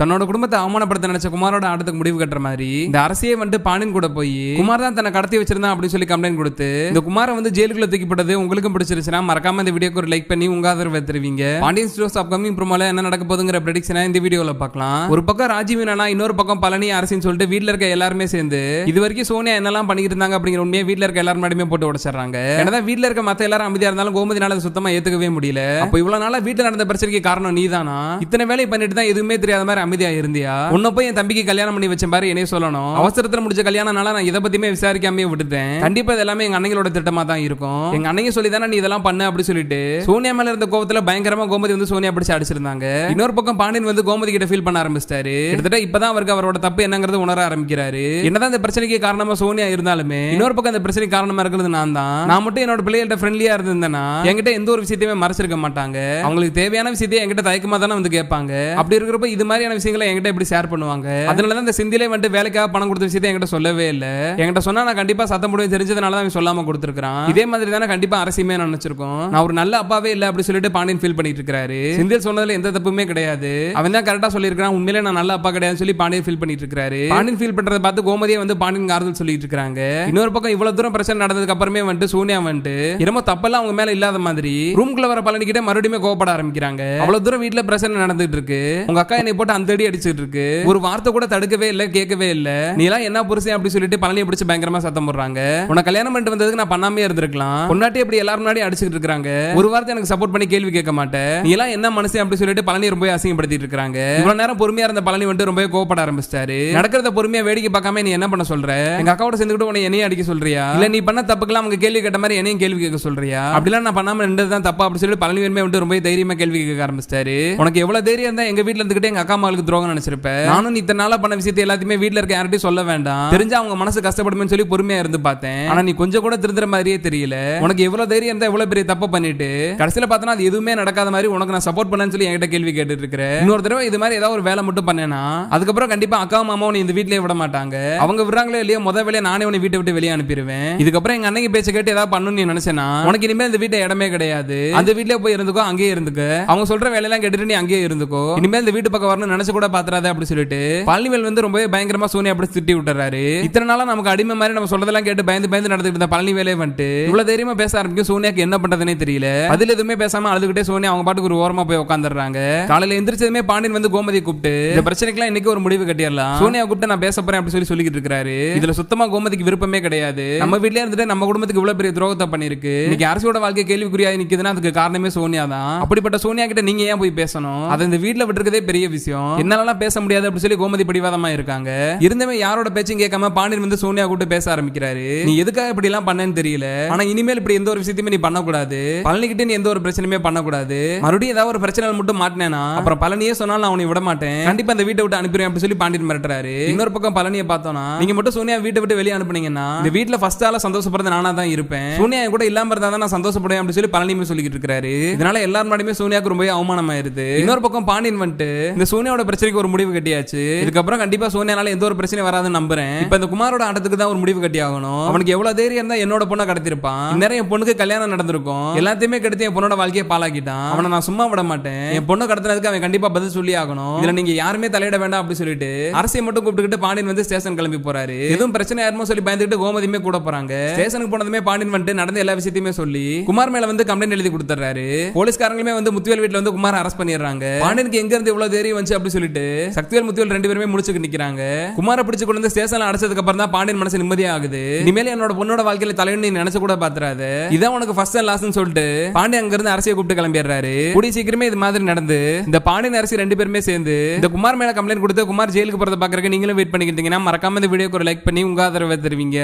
தன்னோட குடும்பத்தை அவமானப்படுத்த நினைச்ச குமாரோட ஆட்டத்துக்கு முடிவு கட்டுற மாதிரி இந்த அரசியே வந்துட்டு பாண்டியன் கூட போய் குமார் தான் தன்னை கடத்தி வச்சிருந்தான் அப்படின்னு சொல்லி கம்ப்ளைண்ட் கொடுத்து இந்த குமாரை வந்து ஜெயிலுக்குள்ள தூக்கிப்பட்டது உங்களுக்கும் பிடிச்சிருச்சுன்னா மறக்காம இந்த வீடியோக்கு ஒரு லைக் பண்ணி உங்க ஆதரவு தருவீங்க பாண்டியன் ஸ்டோர்ஸ் அப்கமிங் ப்ரோமோல என்ன நடக்க போதுங்கிற ப்ரெடிக்ஷனை இந்த வீடியோல பார்க்கலாம். ஒரு பக்கம் ராஜீவ் நானா இன்னொரு பக்கம் பழனி அரசின்னு சொல்லிட்டு வீட்டில் இருக்க எல்லாருமே சேர்ந்து இது வரைக்கும் சோனியா என்னெல்லாம் பண்ணிட்டு இருந்தாங்க அப்படிங்கிற உண்மையை வீட்டில் இருக்க எல்லாரும் முன்னாடியுமே போட்டு உடச்சிடுறாங்க. என்னதான் வீட்டில் இருக்க மத்த எல்லாரும் அமைதியா இருந்தாலும் கோமதினால அதை சுத்தமா ஏத்துக்கவே முடியல. அப்போ இவ்வளவு நாளா வீட்டில் நடந்த பிரச்சனைக்கு காரணம் நீதானா? இத்தனை வேலை பண்ணிட்டு தான் எதுவுமே தெரியாத மாதிரி அமைதியா இருந்தியா? உன்ன போய் என் தம்பிக்கு கல்யாணம் பண்ணி வச்சேன் பாரு என்னைய சொல்லணும். அவசரத்துல முடிச்ச கல்யாணம்னால நான் இதை பத்தியுமே விசாரிக்காமே விட்டுட்டேன். கண்டிப்பா இதெல்லாமே எங்க அண்ணங்களோட திட்டமா தான் இருக்கும். எங்க அண்ணங்க சொல்லி தானே நீ இதெல்லாம் பண்ண அப்படி சொல்லிட்டு. சோனியா மேல இருந்த கோபத்துல பயங்கரமா கோமதி வந்து சோனியா பிடிச்சு அடிச்சிருந்தாங்க. இன்னொரு பக்கம் பாண்டியன் வந்து கோமதி கிட்ட ஃபீல் பண்ண ஆரம்பிச்சிட்டாரு. கிட்டத்தட்ட இப்பதான் அவருக்கு அவரோட தப்பு என்னங்கறது உணர ஆரம்பிக்கிறாரு. என்னதான் இந்த பிரச்சனைக்கு காரணமா சோனியா இருந்தாலுமே இன்னொரு பக்கம் இந்த பிரச்சனைக்கு காரணமா இருக்கிறது நான் தான். நான் மட்டும் என்னோட பிள்ளைகள்ட்ட ஃப்ரெண்ட்லியா இருந்தேன்னா என்கிட்ட எந்த ஒரு விஷயத்தையுமே மறைச்சிருக்க மாட்டாங்க. அவங்களுக்கு தேவையான விஷயத்தையும் என்கிட்ட தயக்கமா தானே வந்து கேட்பாங்க. அப்படி இருக்கிறப்ப இது மாதிரியான விஷயங்களை என்கிட்ட எப்படி ஷேர் பண்ணுவாங்க. அதனால தான் இந்த சிந்திலே வந்துட்டு வேலைக்காக பணம் கொடுத்த விஷயத்தை என்கிட்ட சொல்லவே இல்ல. என்கிட்ட சொன்னா நான் கண்டிப்பா சத்தம் போடுவேன். தெரிஞ்சதுனால தான் சொல்லாம கொடுத்துருக்கான் இதே மாதிரி தானே கண்டிப்பா அரசியுமே நினைச்சிருக்கோம். நான் ஒரு நல்ல அப்பாவே இல்ல அப்படி சொல்லிட்டு பாண்டியன் ஃபீல் பண்ணிட்டு இருக்காரு செந்தில் சொன்னதுல எந்த தப்புமே கிடையாது. அவன் தான் கரெக்டா சொல்லியிருக்கான் உண்மையிலே நான் நல்ல அப்பா கிடையாதுன்னு சொல்லி பாண்டியன் ஃபீல் பண்ணிட்டு இருக்காரு பாண்டியன் ஃபீல் பண்றதை பார்த்து கோமதியே வந்து பாண்டியன் ஆறுதல் சொல்லிட்டு இருக்காங்க இன்னொரு பக்கம் இவ்வளவு தூரம் பிரச்சனை நடந்ததுக்கு அப்புறமே வந்துட்டு சோனியா வந்துட்டு என்னமோ தப்பெல்லாம் அவங்க மேல இல்லாத மாதிரி ரூம்குள்ள வர பழனி கிட்ட மறுபடியும் கோவப்பட ஆரம்பிக்கிறாங்க. அவ்வளவு தூரம் வீட்ல பிரச்சனை நடந்துட்டு இருக்கு. உங்க அக்கா என்னை போட்டு அந்த அடி அடிச்சிட்டு இருக்கு ஒரு வார்த்தை கூட தடுக்கவே இல்ல கேட்கவே இல்ல. நீ எல்லாம் என்ன புருஷன் அப்படி சொல்லிட்டு பழனியை பிடிச்சி பயங்கரமா சத்தம் போடுறாங்க? உன கல்யாணம் பண்ணிட்டு வந்ததுக்கு நான் பண்ணாமே இருந்திருக்கலாம். பொன்னாட்டி அப்படி எல்லாரும் முன்னாடி அடிச்சுட்டு இருக்காங்க. ஒரு வார்த்தை எனக்கு சப்போர்ட் பண்ணி கேள்வி கேட்க மாட்டேன். நீ எல்லாம் என்ன மனசு அப்படி சொல்லிட்டு பழனி ரொம்ப அசிங்கப்படுத்திட்டு இருக்காங்க. இவ்வளவு நேரம் பொறுமையா இருந்த பழனி வந்துட்டு ரொம்ப கோவப்பட ஆரம்பிச்சிட்டாரு. நடக்கிறத பொறுமையா வேடிக்கை பார்க்காம நீ என்ன பண்ண சொல்ற? எங்க அக்காவோட சேர்ந்துக்கிட்டு உன்னை என்னையும் அடிக்க சொல்றியா? இல்ல நீ பண்ண தப்புக்கெல்லாம் அவங்க கேள்வி கேட்ட மாதிரி என்னையும் கேள்வி கேட்க சொல்றியா? அப்படிலாம் நான் பண்ணாம நின்றது தான் தப்பா அப்படி சொல்லி பழனி வேணுமே வந்துட்டு ரொம்ப தைரியமா கேள்வி கேட்க ஆரம்பிச்சிட்டாரு. உனக்கு எவ்வளவு தைரியம் இருந்தா எங்க வீட்டுல இருந்துகிட்டு எங்க அக்கா அம்மாவுக்கு துரோகம் நினைச்சிருப்ப. நானும் இத்தனை நாளா பண்ண விஷயத்தை எல்லாத்தையுமே வீட்ல இருக்க யார்ட்டையும் சொல்ல வேண்டாம். தெரிஞ்சா அவங்க மனசு கஷ்டப்படுமே சொல்லி பொறுமையா இருந்து பார்த்தேன். ஆனா நீ கொஞ்சம் கூட திருந்துற மாதிரியே தெரியல. உனக்கு எவ்வளவு தைரியம் இருந்தா எவ்வளவு பெரிய தப்பு பண்ணிட்டு. கடைசியில பார்த்தனா அது எதுவுமே நடக்காத மாதிரி உனக்கு நான் சப்போர்ட் பண்ணேன்னு சொல்லி என்கிட்ட கேள்வி கேட்டுட்டு இருக்கிறேன் இன்னொரு தடவை இது மாதிரி ஏதாவது ஒரு வேலை மட்டும் பண்ணேனா அதுக்கப்புறம் கண்டிப்பா அக்கா மாமாவும் இந்த வீட்லயே விட மாட்டாங்க. அவங்க விடுறாங்களோ இல்லையோ முத வேலையை நானே உன்னை வீட்டை விட்டு வெளியே அனுப்பிடுவேன். இதுக்கப்புறம் எங்க அன்னைக்கு பேச்ச கேட்டு ஏதாவது பண்ணணும்னு நீ நினைச்சேனா உனக்கு இனிமேல் இந்த வீட்டை இடமே கிடையாது. அந்த வீட்லயே போய் இருந்துக்கோ அங்கேயே இருந்துக்க. அவங்க சொல்ற வேலையெல்லாம் கேட்டுட்டு நீ அங்கேயே இருந்துக்கோ. இனிமேல் இந்த வீட்டு பக்கம் வரணும்னு மனசு கூட பாத்துறாத அப்படி சொல்லிட்டு பழனிவேல் வந்து ரொம்பவே பயங்கரமா சோனியா அப்படி திட்டி விட்டுறாரு. இத்தனை நாளா நமக்கு அடிமை மாதிரி நம்ம சொல்றதெல்லாம் கேட்டு பயந்து பயந்து நடந்துட்டு இருந்த பழனிவேலே வந்துட்டு இவ்வளவு தைரியமா பேச ஆரம்பிக்கும். சோனியாக்கு என்ன பண்றதுனே தெரியல. அதுல எதுவுமே பேசாம அழுதுகிட்டே சோனியா அவங்க பாட்டுக்கு ஒரு ஓரமா போய் உட்காந்துடுறாங்க காலையில எந்திரிச்சதுமே பாண்டியன் வந்து கோமதியை கூப்பிட்டு இந்த பிரச்சனைக்கெல்லாம் இன்னைக்கு ஒரு முடிவு கட்டிடலாம். சோனியா கூப்பிட்டு நான் பேச போறேன் அப்படி சொல்லி சொல்லிக்கிட்டு இருக்காரு. இதுல சுத்தமா கோமதிக்கு விருப்பமே கிடையாது. நம்ம வீட்லயே இருந்துட்டு நம்ம குடும்பத்துக்கு இவ்வளவு பெரிய துரோகத்தை பண்ணிருக்கு இன்னைக்கு அரசியோட வாழ்க்கை கேள்விக்குறியா நிக்குதுன்னா அதுக்கு காரணமே சோனியா தான் அப்படிப்பட்ட சோனியா கிட்ட நீங்க ஏன் போய் பேசணும்? அதை இந்த வீட்டுல விட்டுருக்கதே பெரிய விஷயம். என்னாலலாம் பேச முடியாது அப்படின்னு சொல்லி கோமதி பிடிவாதமா இருக்காங்க. இருந்தவே யாரோட பேச்சும் கேட்காம பாண்டியன் வந்து சோனியா கூட்டு பேச ஆரம்பிக்கிறாரு. நீ எதுக்காக இப்படி எல்லாம் பண்ணேன்னு தெரியல. ஆனா இனிமேல் இப்படி எந்த ஒரு விஷயத்தையுமே நீ பண்ணக்கூடாது. பழனிக்கிட்டே நீ எந்த ஒரு பிரச்சனையுமே பண்ணக்கூடாது. மறுபடியும் ஏதாவது ஒரு பிரச்சனை மட்டும் மாட்டினேனா? அப்புறம் பழனியே சொன்னாலும் நான் உன்னை விட மாட்டேன். கண்டிப்பா அந்த வீட்டை விட்டு அனுப்பிடுவேன் அப்படின்னு சொல்லி பாண்டியன் மிரட்டுறாரு. இன்னொரு பக்கம் பழனியை பார்த்தோம்னா நீங்க மட்டும் சோனியா வீட்டை விட்டு வெளியே அனுப்புனீங்கன்னா இந்த வீட்டுல ஃபர்ஸ்ட் ஆள சந்தோஷப்படுறது நானா தான் இருப்பேன். சோனியா கூட இல்லாம இருந்தா தான் நான் சந்தோஷப்படுவேன் அப்படின்னு சொல்லி பழனியுமே சொல்லிக்கிட்டு இருக்காரு. இதனால எல்லாரும் முன்னாடியுமே சோனியாக்கு ரொம்ப அவமானமாயிருது. இன்னொரு பக்கம் பாண்டியன் வந்துட்டு இந்த சோனியாவோட குமாரோட பிரச்சனைக்கு ஒரு முடிவு கட்டியாச்சு. இதுக்கப்புறம் கண்டிப்பா சோனியானால எந்த ஒரு பிரச்சனை வராதுன்னு நம்புறேன். இப்ப இந்த குமாரோட ஆட்டத்துக்கு தான் ஒரு முடிவு கட்டி ஆகணும் அவனுக்கு எவ்வளவு தைரியம் இருந்தா என்னோட பொண்ணை கடத்திருப்பான். நிறைய பொண்ணுக்கு கல்யாணம் நடந்திருக்கும். எல்லாத்தையுமே கெடுத்து என் பொண்ணோட வாழ்க்கையை பாலாக்கிட்டான் அவனை நான் சும்மா விட மாட்டேன். என் பொண்ணை கடத்தினதுக்கு அவன் கண்டிப்பா பதில் சொல்லி ஆகணும். இதுல நீங்க யாருமே தலையிட வேண்டாம் அப்படின்னு சொல்லிட்டு அரசியை மட்டும் கூப்பிட்டுக்கிட்டு பாண்டியன் வந்து ஸ்டேஷன் கிளம்பி போறாரு. எதுவும் பிரச்சனை யாருமோ சொல்லி பயந்துட்டு கோமதியுமே கூட போறாங்க. ஸ்டேஷனுக்கு போனதுமே பாண்டியன் வந்துட்டு நடந்த எல்லா விஷயத்தையுமே சொல்லி குமார் மேல வந்து கம்ப்ளைண்ட் எழுதி கொடுத்துறாரு போலீஸ்காரங்களுமே வந்து முத்துவேல் வீட்டுல வந்து குமார் அரெஸ்ட் பண்ணிடுறாங்க. பாண்டியனுக்கு எங்க இருந்து இவ்வளவு தைரியம் வந்து அப்படி சொல்லிட்டு சக்திவேல் முத்துவேல் ரெண்டு பேருமே முடிச்சுக்கு நிக்கிறாங்க. குமார பிடிச்சு கொண்டு வந்து ஸ்டேஷன்ல அடைச்சதுக்கு அப்புறம் தான் பாண்டியன் மனசு நிம்மதியா ஆகுது இனிமேல் என்னோட பொண்ணோட வாழ்க்கையில தலைவன் நீ நினைச்சு கூட பாத்துறாது. இதான் உனக்கு ஃபர்ஸ்ட் அண்ட் லாஸ்ட்னு சொல்லிட்டு பாண்டியன் அங்க இருந்து அரசியை கூப்பிட்டு கிளம்பிடுறாரு. கூடிய சீக்கிரமே இது மாதிரி நடந்து இந்த பாண்டியன் அரசி ரெண்டு பேருமே சேர்ந்து இந்த குமார் மேல கம்ப்ளைண்ட் கொடுத்து குமார் ஜெயிலுக்கு போறத பாக்குறதுக்கு நீங்களும் வெயிட் பண்ணிக்கிட்டீங்கன்னா மறக்காம இந்த வீடியோக்கு ஒரு லைக் பண்ணி உங்க ஆதரவை தருவீங்க.